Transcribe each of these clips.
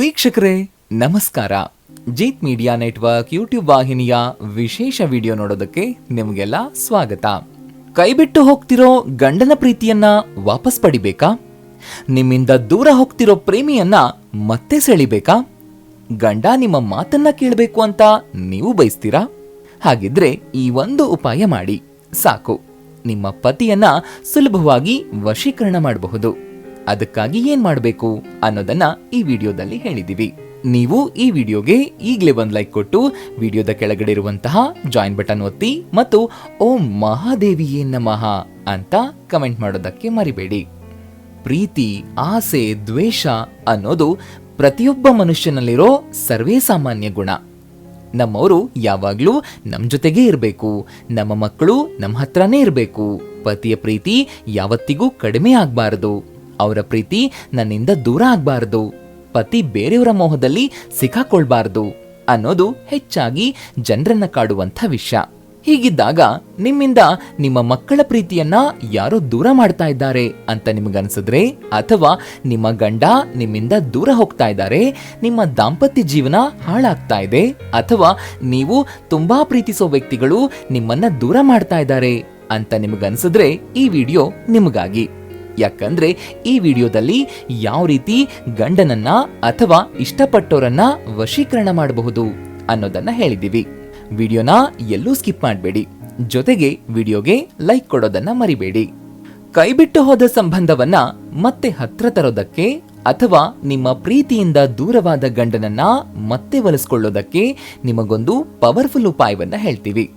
ವೀಕ್ಷಕರೇ, ನಮಸ್ಕಾರ. Jeet media network YouTube ವಾಹಿನಿಯ ವಿಶೇಷ ವಿಡಿಯೋ ನೋಡೋದಕ್ಕೆ ನಿಮಗೆಲ್ಲ ಸ್ವಾಗತ. ಕೈಬಿಟ್ಟು ಹೋಗ್ತಿರೋ ಗಂಡನ ಪ್ರೀತಿಯನ್ನ ವಾಪಸ್ ಪಡಿಬೇಕಾ? ನಿಮ್ಮಿಂದ ದೂರ ಹೋಗ್ತಿರೋ ಪ್ರೇಮಿಯನ್ನ ಮತ್ತೆ ಸೆಳಿಬೇಕಾ? ಗಂಡ ನಿಮ್ಮ ಮಾತನ್ನ ಕೇಳಬೇಕು ಅಂತ ನೀವು ಬಯಸ್ತೀರಾ? ಹಾಗಿದ್ರೆ ಈ ಒಂದು ಉಪಾಯ ಮಾಡಿ. ಸಾಕು. ನಿಮ್ಮ ಪತಿಯನ್ನ ಸುಲಭವಾಗಿ ವಶೀಕರಣ ಮಾಡಬಹುದು. ಅದಕ್ಕಾಗಿ ಏನ್ ಮಾಡಬೇಕು ಅನ್ನೋದನ್ನ ಈ ವಿಡಿಯೋದಲ್ಲಿ ಹೇಳಿದೀವಿ. ನೀವು ಈ ವಿಡಿಯೋಗೆ ಈಗಲೇ ಒಂದು ಲೈಕ್ ಕೊಟ್ಟು ವಿಡಿಯೋದ ಕೆಳಗಡೆ ಇರುವಂತಹ ಜಾಯಿನ್ ಬಟನ್ ಒತ್ತಿ ಮತ್ತು ಓಂ ಮಹಾದೇವಿಯೇ ನಮಃ ಅಂತ ಕಮೆಂಟ್ ಮಾಡೋದಕ್ಕೆ ಮರಿಬೇಡಿ. ಪ್ರೀತಿ, ಆಸೆ, ದ್ವೇಷ ಅನ್ನೋದು ಪ್ರತಿಯೊಬ್ಬ ಮನುಷ್ಯನಲ್ಲಿರೋ ಸರ್ವೇ ಸಾಮಾನ್ಯ ಗುಣ. ನಮ್ಮವರು ಯಾವಾಗ್ಲೂ ನಮ್ಮ ಜೊತೆಗೇ ಇರಬೇಕು, ನಮ್ಮ ಮಕ್ಕಳು ನಮ್ಮ ಹತ್ರನೇ ಇರಬೇಕು, ಪತಿಯ ಪ್ರೀತಿ ಯಾವತ್ತಿಗೂ ಕಡಿಮೆ ಆಗ್ಬಾರದು. ಅವರ ಪ್ರೀತಿ ನನ್ನಿಂದ ದೂರ ಆಗಬಾರ್ದು. ಪತಿ ಬೇರೆಯವರ ಮೋಹದಲ್ಲಿ ಸಿಕ್ಕಾಕೊಳ್ಬಾರದು ಅನ್ನೋದು ಹೆಚ್ಚಾಗಿ ಜನರನ್ನ ಕಾಡುವಂಥ ವಿಷಯ. ಹೀಗಿದ್ದಾಗ ನಿಮ್ಮಿಂದ ನಿಮ್ಮ ಮಕ್ಕಳ ಪ್ರೀತಿಯನ್ನ ಯಾರೋ ದೂರ ಮಾಡ್ತಾ ಇದ್ದಾರೆ ಅಂತ ನಿಮಗನ್ಸಿದ್ರೆ, ಅಥವಾ ನಿಮ್ಮ ಗಂಡ ನಿಮ್ಮಿಂದ ದೂರ ಹೋಗ್ತಾ ಇದ್ದಾರೆ, ನಿಮ್ಮ ದಾಂಪತ್ಯ ಜೀವನ ಹಾಳಾಗ್ತಾ ಇದೆ, ಅಥವಾ ನೀವು ತುಂಬಾ ಪ್ರೀತಿಸೋ ವ್ಯಕ್ತಿಗಳು ನಿಮ್ಮನ್ನ ದೂರ ಮಾಡ್ತಾ ಇದ್ದಾರೆ ಅಂತ ನಿಮಗನ್ಸಿದ್ರೆ ಈ ವಿಡಿಯೋ ನಿಮಗಾಗಿ. ಯಾಕಂದ್ರೆ ಈ ವಿಡಿಯೋದಲ್ಲಿ ಯಾವ ರೀತಿ ಗಂಡನನ್ನ ಅಥವಾ ಇಷ್ಟಪಟ್ಟವರನ್ನ ವಶೀಕರಣ ಮಾಡಬಹುದು ಅನ್ನೋದನ್ನ ಹೇಳಿದ್ದೀವಿ. ವಿಡಿಯೋನ ಎಲ್ಲೂ ಸ್ಕಿಪ್ ಮಾಡಬೇಡಿ. ಜೊತೆಗೆ ವಿಡಿಯೋಗೆ ಲೈಕ್ ಕೊಡೋದನ್ನ ಮರಿಬೇಡಿ. ಕೈಬಿಟ್ಟು ಹೋದ ಸಂಬಂಧವನ್ನ ಮತ್ತೆ ಹತ್ರ ತರೋದಕ್ಕೆ ಅಥವಾ ನಿಮ್ಮ ಪ್ರೀತಿಯಿಂದ ದೂರವಾದ ಗಂಡನನ್ನ ಮತ್ತೆ ಒಲಿಸ್ಕೊಳ್ಳೋದಕ್ಕೆ ನಿಮಗೊಂದು ಪವರ್ಫುಲ್ ಉಪಾಯವನ್ನ ಹೇಳ್ತೀವಿ.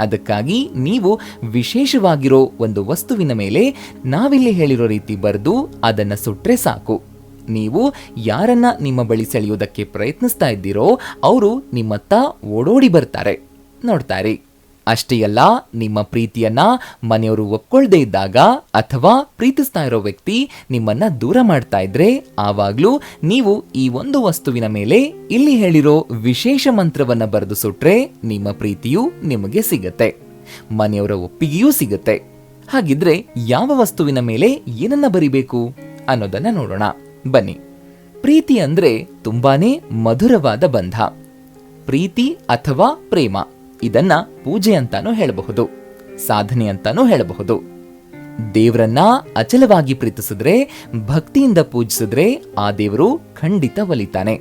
ಅದಕ್ಕಾಗಿ ನೀವು ವಿಶೇಷವಾಗಿರೋ ಒಂದು ವಸ್ತುವಿನ ಮೇಲೆ ನಾವಿಲ್ಲಿ ಹೇಳಿರೋ ರೀತಿ ಬರೆದು ಅದನ್ನು ಸುಟ್ರೆ ಸಾಕು. ನೀವು ಯಾರನ್ನ ನಿಮ್ಮ ಬಳಿ ಸೆಳೆಯೋದಕ್ಕೆ ಪ್ರಯತ್ನಿಸ್ತಾ ಇದ್ದೀರೋ, ಅವರು ನಿಮ್ಮತ್ತ ಓಡೋಡಿ ಬರ್ತಾರೆ. ನೋಡ್ತಾರೆ ಅಷ್ಟೇ ಅಲ್ಲ, ನಿಮ್ಮ ಪ್ರೀತಿಯನ್ನ ಮನೆಯವರು ಒಪ್ಕೊಳ್ದೇ ಇದ್ದಾಗ ಅಥವಾ ಪ್ರೀತಿಸ್ತಾ ಇರೋ ವ್ಯಕ್ತಿ ನಿಮ್ಮನ್ನ ದೂರ ಮಾಡ್ತಾ ಇದ್ರೆ ಆವಾಗ್ಲೂ ನೀವು ಈ ಒಂದು ವಸ್ತುವಿನ ಮೇಲೆ ಇಲ್ಲಿ ಹೇಳಿರೋ ವಿಶೇಷ ಮಂತ್ರವನ್ನ ಬರೆದು ಸುಟ್ರೆ ನಿಮ್ಮ ಪ್ರೀತಿಯು ನಿಮಗೆ ಸಿಗತ್ತೆ. ಮನೆಯವರ ಒಪ್ಪಿಗೆಯೂ ಸಿಗತ್ತೆ. ಹಾಗಿದ್ರೆ ಯಾವ ವಸ್ತುವಿನ ಮೇಲೆ ಏನನ್ನ ಬರಿಬೇಕು ಅನ್ನೋದನ್ನ ನೋಡೋಣ. ಬನ್ನಿ. ಪ್ರೀತಿ ಅಂದ್ರೆ ತುಂಬಾನೇ ಮಧುರವಾದ ಬಂಧ. ಪ್ರೀತಿ ಅಥವಾ ಪ್ರೇಮ. ಇದನ್ನ ಪೂಜೆ ಅಂತಾನೂ ಹೇಳಬಹುದು, ಸಾಧನೆ ಅಂತಾನೂ ಹೇಳಬಹುದು. ದೇವರನ್ನ ಅಚಲವಾಗಿ ಪ್ರೀತಿಸಿದ್ರೆ, ಭಕ್ತಿಯಿಂದ ಪೂಜಿಸಿದ್ರೆ ಆ ದೇವರು ಖಂಡಿತ ಒಲಿತಾನೆ.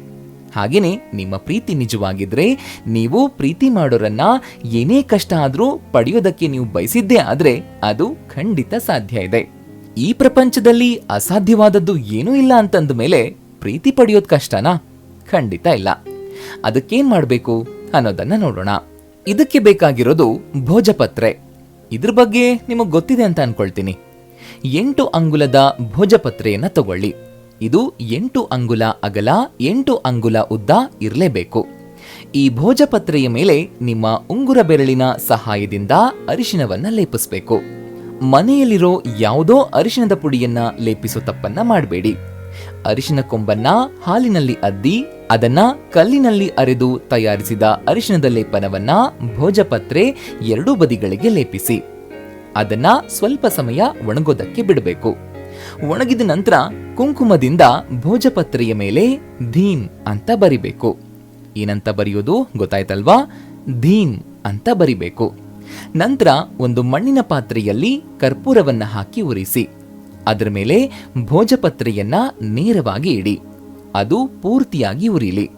ಹಾಗೇನೆ ನಿಮ್ಮ ಪ್ರೀತಿ ನಿಜವಾಗಿದ್ರೆ ನೀವು ಪ್ರೀತಿ ಮಾಡೋರನ್ನ ಏನೇ ಕಷ್ಟ ಆದ್ರೂ ಪಡೆಯೋದಕ್ಕೆ ನೀವು ಬಯಸಿದ್ದೇ ಆದ್ರೆ ಅದು ಖಂಡಿತ ಸಾಧ್ಯ ಇದೆ. ಈ ಪ್ರಪಂಚದಲ್ಲಿ ಅಸಾಧ್ಯವಾದದ್ದು ಏನೂ ಇಲ್ಲ ಅಂತಂದ ಮೇಲೆ ಪ್ರೀತಿ ಪಡೆಯೋದ್ ಕಷ್ಟನಾ? ಖಂಡಿತ ಇಲ್ಲ. ಅದಕ್ಕೇನ್ ಮಾಡಬೇಕು ಅನ್ನೋದನ್ನ ನೋಡೋಣ. ಇದಕ್ಕೆ ಬೇಕಾಗಿರೋದು ಭೋಜಪತ್ರೆ. ಇದ್ರ ಬಗ್ಗೆ ನಿಮಗೆ ಗೊತ್ತಿದೆ ಅಂತ ಅನ್ಕೊಳ್ತೀನಿ. ಎಂಟು ಅಂಗುಲದ ಭೋಜಪತ್ರೆಯನ್ನು ತಗೊಳ್ಳಿ. ಇದು ಎಂಟು ಅಂಗುಲ ಅಗಲ, ಎಂಟು ಅಂಗುಲ ಉದ್ದ ಇರಲೇಬೇಕು. ಈ ಭೋಜಪತ್ರೆಯ ಮೇಲೆ ನಿಮ್ಮ ಉಂಗುರ ಬೆರಳಿನ ಸಹಾಯದಿಂದ ಅರಿಶಿನವನ್ನ ಲೇಪಿಸಬೇಕು. ಮನೆಯಲ್ಲಿರೋ ಯಾವುದೋ ಅರಿಶಿನದ ಪುಡಿಯನ್ನ ಲೇಪಿಸೋ ತಪ್ಪನ್ನ ಮಾಡಬೇಡಿ. ಅರಿಶಿನ ಕೊಂಬನ್ನ ಹಾಲಿನಲ್ಲಿ ಅದ್ದಿ ಅದನ್ನ ಕಲ್ಲಿನಲ್ಲಿ ಅರೆದು ತಯಾರಿಸಿದ ಅರಿಶಿನದ ಲೇಪನವನ್ನ ಭೋಜಪತ್ರೆ ಎರಡೂ ಬದಿಗಳಿಗೆ ಲೇಪಿಸಿ. ಅದನ್ನ ಸ್ವಲ್ಪ ಸಮಯ ಒಣಗೋದಕ್ಕೆ ಬಿಡಬೇಕು. ಒಣಗಿದ ನಂತರ ಕುಂಕುಮದಿಂದ ಭೋಜಪತ್ರೆಯ ಮೇಲೆ ಧೀಮ್ ಅಂತ ಬರಿಬೇಕು. ಏನಂತ ಬರೆಯೋದು ಗೊತ್ತಾಯ್ತಲ್ವಾ? ಧೀಮ್ ಅಂತ ಬರಿಬೇಕು. ನಂತರ ಒಂದು ಮಣ್ಣಿನ ಪಾತ್ರೆಯಲ್ಲಿ ಕರ್ಪೂರವನ್ನ ಹಾಕಿ ಉರಿಸಿ. ಅದರ ಮೇಲೆ ಭೋಜಪತ್ರೆಯನ್ನ ನೇರವಾಗಿ ಇಡಿ. ಅದು ಪೂರ್ತಿಯಾಗಿ ಉರಿಲಿ.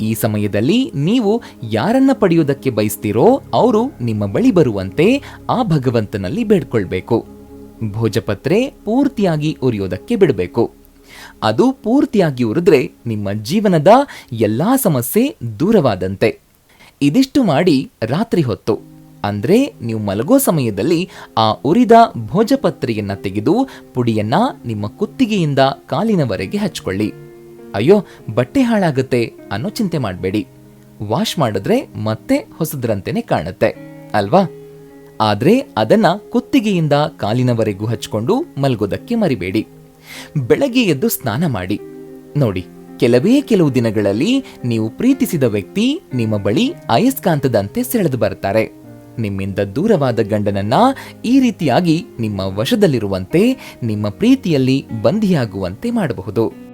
ಈ ಸಮಯದಲ್ಲಿ ನೀವು ಯಾರನ್ನ ಪಡೆಯುವುದಕ್ಕೆ ಬಯಸ್ತೀರೋ ಅವರು ನಿಮ್ಮ ಬಳಿ ಬರುವಂತೆ ಆ ಭಗವಂತನಲ್ಲಿ ಬೇಡ್ಕೊಳ್ಬೇಕು. ಭೋಜಪತ್ರೆ ಪೂರ್ತಿಯಾಗಿ ಉರಿಯೋದಕ್ಕೆ ಬಿಡಬೇಕು. ಅದು ಪೂರ್ತಿಯಾಗಿ ಉರಿದ್ರೆ ನಿಮ್ಮ ಜೀವನದ ಎಲ್ಲಾ ಸಮಸ್ಯೆ ದೂರವಾದಂತೆ. ಇದಿಷ್ಟು ಮಾಡಿ ರಾತ್ರಿ ಹೊತ್ತು. ಅಂದ್ರೆ ನೀವು ಮಲಗೋ ಸಮಯದಲ್ಲಿ ಆ ಉರಿದ ಭೋಜಪತ್ರೆಯನ್ನ ತೆಗೆದು ಪುಡಿಯನ್ನ ನಿಮ್ಮ ಕುತ್ತಿಗೆಯಿಂದ ಕಾಲಿನವರೆಗೆ ಹಚ್ಕೊಳ್ಳಿ. ಅಯ್ಯೋ, ಬಟ್ಟೆ ಹಾಳಾಗುತ್ತೆ ಅನ್ನೋ ಚಿಂತೆ ಮಾಡಬೇಡಿ. ವಾಶ್ ಮಾಡಿದ್ರೆ ಮತ್ತೆ ಹೊಸದ್ರಂತೆನೆ ಕಾಣುತ್ತೆ, ಅಲ್ವಾ? ಆದ್ರೆ ಅದನ್ನ ಕುತ್ತಿಗೆಯಿಂದ ಕಾಲಿನವರೆಗೂ ಹಚ್ಕೊಂಡು ಮಲ್ಗೋದಕ್ಕೆ ಮರಿಬೇಡಿ. ಬೆಳಗ್ಗೆ ಎದ್ದು ಸ್ನಾನ ಮಾಡಿ. ನೋಡಿ, ಕೆಲವೇ ಕೆಲವು ದಿನಗಳಲ್ಲಿ ನೀವು ಪ್ರೀತಿಸಿದ ವ್ಯಕ್ತಿ ನಿಮ್ಮ ಬಳಿ ಅಯಸ್ಕಾಂತದಂತೆ ಸೆಳೆದು ಬರ್ತಾರೆ ನಿಮ್ಮಿಂದ ದೂರವಾದ ಗಂಡನನ್ನ ಈ ರೀತಿಯಾಗಿ ನಿಮ್ಮ ವಶದಲ್ಲಿರುವಂತೆ, ನಿಮ್ಮ ಪ್ರೀತಿಯಲ್ಲಿ ಬಂಧಿಯಾಗುವಂತೆ ಮಾಡಬಹುದು.